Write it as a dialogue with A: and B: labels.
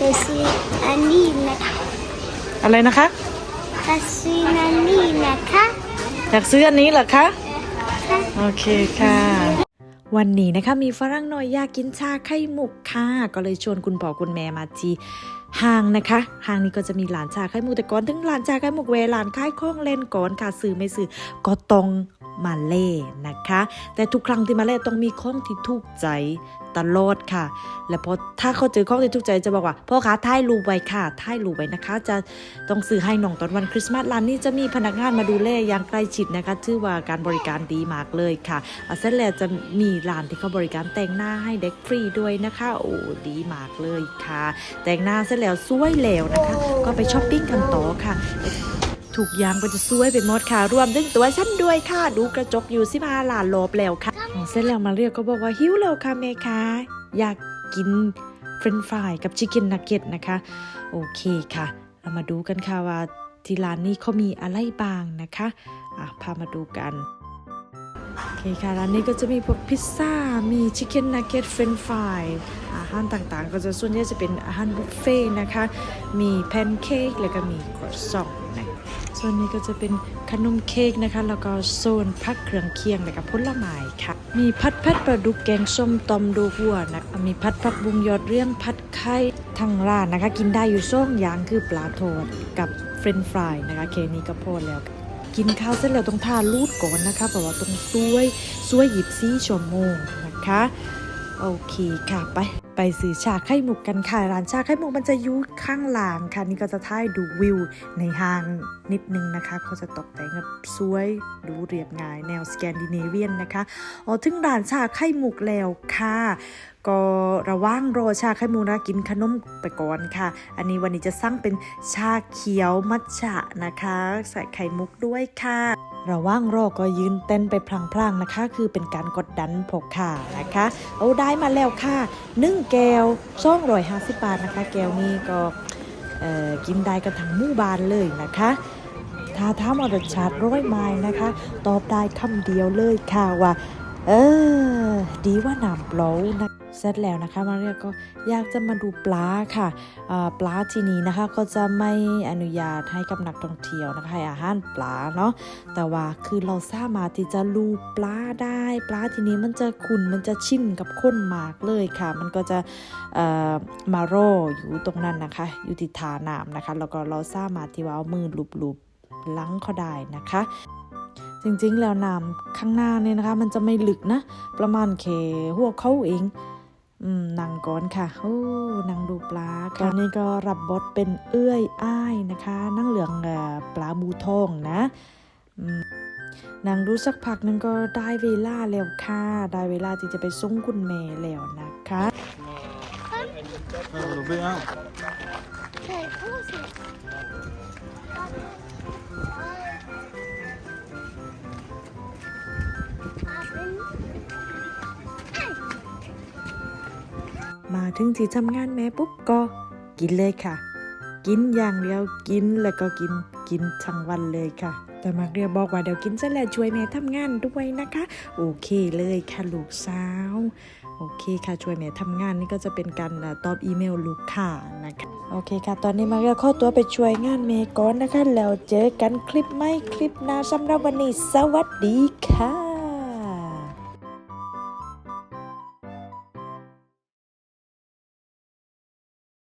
A: จะซื้ออันนี้นะคะ
B: อะไรนะคะ
A: จะซื้ออันนี้นะคะ
B: อยากซื้ออันนี้เหรอคะ
A: ค่ะ
B: โอเคค่ะ วันนี้นะคะมีฝรั่งน้อยอยากกินชาไข่มุกค่ะ ก็เลยชวนคุณพ่อคุณแม่มาที่ ห้างนะคะห้างนี้ก็จะมีร้านชาไข่มุกแต่ก่อนถึงร้านชาไข่มุกเวลานขายของเล่นก่อนค่ะซื้อไม่ซื้อก็ต้องมาเล่นะคะ แต่ทุกครั้งที่มาเล่ต้องมีของที่ถูกใจตลอดค่ะ แล้วพอถ้าเขาเจอของที่ถูกใจจะบอกว่าพ่อคะถ่ายรูปไว้ค่ะถ่ายรูปไว้นะคะ จะต้องซื้อให้น้องตอนวันคริสต์มาสร้านนี้จะมีพนักงานมาดูแลอย่างใกล้ชิดนะคะชื่อว่าการบริการดีมากเลยค่ะอะเสร็จแลจะมีร้านที่เขาบริการแต่งหน้าให้เด็กฟรีด้วยนะคะโอ้ดีมากเลยค่ะ แต่งหน้าเสร็แล้วสวยแล้วนะคะ ก็ไปช้อปปิ้งกันต่อค่ะถูกยางก็จะสวยไปหมดค่ะ รวมถึงตัวฉันด้วยค่ะ ดูกระจกอยู่สิมาหลานลบแล้วค่ะ เสร็จแล้วมาเรียกก็บอกว่าหิวแล้วค่ะเมคะอยากกินเฟรนฟรายกับชิคเก้นนักเก็ตนะคะ โอเคค่ะ เรามาดูกันค่ะว่าที่ร้านนี้เขามีอะไรบ้างนะคะอะพามาดูกัน โอเคค่ะ ร้านนี้ก็จะมีพวกพิซซ่า มีชิคเก้นนักเก็ตเฟรนฟรายาหารต่างๆ ก็จะส่วนใหญ่จะเป็นอาหารบุฟเฟ่ต์นะคะ มีแพนเค้กแล้วก็มีครัวซองนะส่วนนี้ก็จะเป็นขนมเค้กนะคะ แล้วก็โซนพักเครื่องเคียงแล้วก็ผลไม้ค่ะ มีพัดพัดปลาดุกแกงส้มตำดูหัวนะ มีพัดผักบุงยอดเรี่ยงพัดไข่ทางร้านนะคะ กินได้อยู่สองอย่างคือปลาทอดกับเฟรนฟรายนะคะเคนี้ก็พอแล้วกินข้าวเสร็จแล้วต้องทารูดก่อนนะคะเพราะว่าต้องซวยซวยหยิบซี่ชั่วโมงนะคะ โอเคค่ะไป ไปซื้อชาไข่มุกกันค่ะ ร้านชาไข่มุกมันจะอยู่ข้างหลังค่ะ นี่ก็จะท่ายดูวิวในห้างนิดนึงนะคะ เขาจะตกแต่งแบบสวยดูเรียบง่ายแนวสแกนดิเนเวียนนะคะอ๋อถึงร้านชาไข่มุกแล้วค่ะก็ระว่างรอชาไข่มุกนะกินขนมไปก่อนค่ะ อันนี้วันนี้จะสั่งเป็นชาเขียวมัทฉะนะคะ ใส่ไข่มุกด้วยค่ะ ระว่างรอก็ยืนเต้นไปพลางๆนะคะ คือเป็นการกดดันพกค่ะนะคะ เอาได้มาแล้วค่ะนึ่งแก้วซ่องร้อยห้าสิบบาทนะคะ แก้วนี้ก็กินได้กันทั้งหมู่บ้านเลยนะคะถ้าถามว่ารสชาติร้อยไม้นะคะ ตอบได้คำเดียวเลยค่ะว่า เออ ดีว่าน้ำเปล่านะ สร็จแล้วนะคะมาเรียกก็อยากจะมาดูปลาค่ะปลาที่นี้นะคะก็จะไม่อนุญาตให้กับนักท่องเที่ยวนะคะให้อาหารปลาเนาะแต่ว่าคือเราสามารถที่จะลูปลาได้ปลาที่นี้มันจะขุนมันจะชินกับคนมากเลยค่ะ มันก็จะมาโรอยู่ตรงนั้นนะคะ อยู่ที่ฐานน้ำนะคะแล้วก็เราสามารถที่ว่าเอามือลูบๆล้างเขาได้นะคะจริงๆ แล้วน้ำข้างหน้าเนี่ยนะคะ มันจะไม่ลึกนะ ประมาณแค่หัวเขาเอง นางก่อนค่ะโอ้นางดูปลาตอนนี้ก็รับบทเป็นเอื้อยอ้ายนะคะนั่งเหลืองเอ่อปลาบูทองนะอืมนางดูสักพักหนึงก็ได้เวลาแล้วค่ะ ได้เวลาที่จะไปส่งคุณแม่แล้วนะคะ
C: Ah, Robin, ah.
A: ใส่ผู้สิเอา
B: มาถึงที่ทำงานแม่ปุ๊บก็กินเลยค่ะ กินอย่างเดียวกินแล้วก็กินกินทั้งวันเลยค่ะ แต่มาเรียบอกว่าเดี๋ยวกินเสร็จแล้วช่วยแม่ทำงานด้วยนะคะ โอเคเลยค่ะลูกสาวโอเคค่ะช่วยแม่ทำงานนี่ก็จะเป็นการตอบอีเมลลูกค้านะคะโอเคค่ะ ตอนนี้มาเรียเข้าตัวไปช่วยงานเมย์ก่อนนะคะ แล้วเจอกันคลิปไม่คลิปหน้าสำหรับวันนี้สวัสดีค่ะ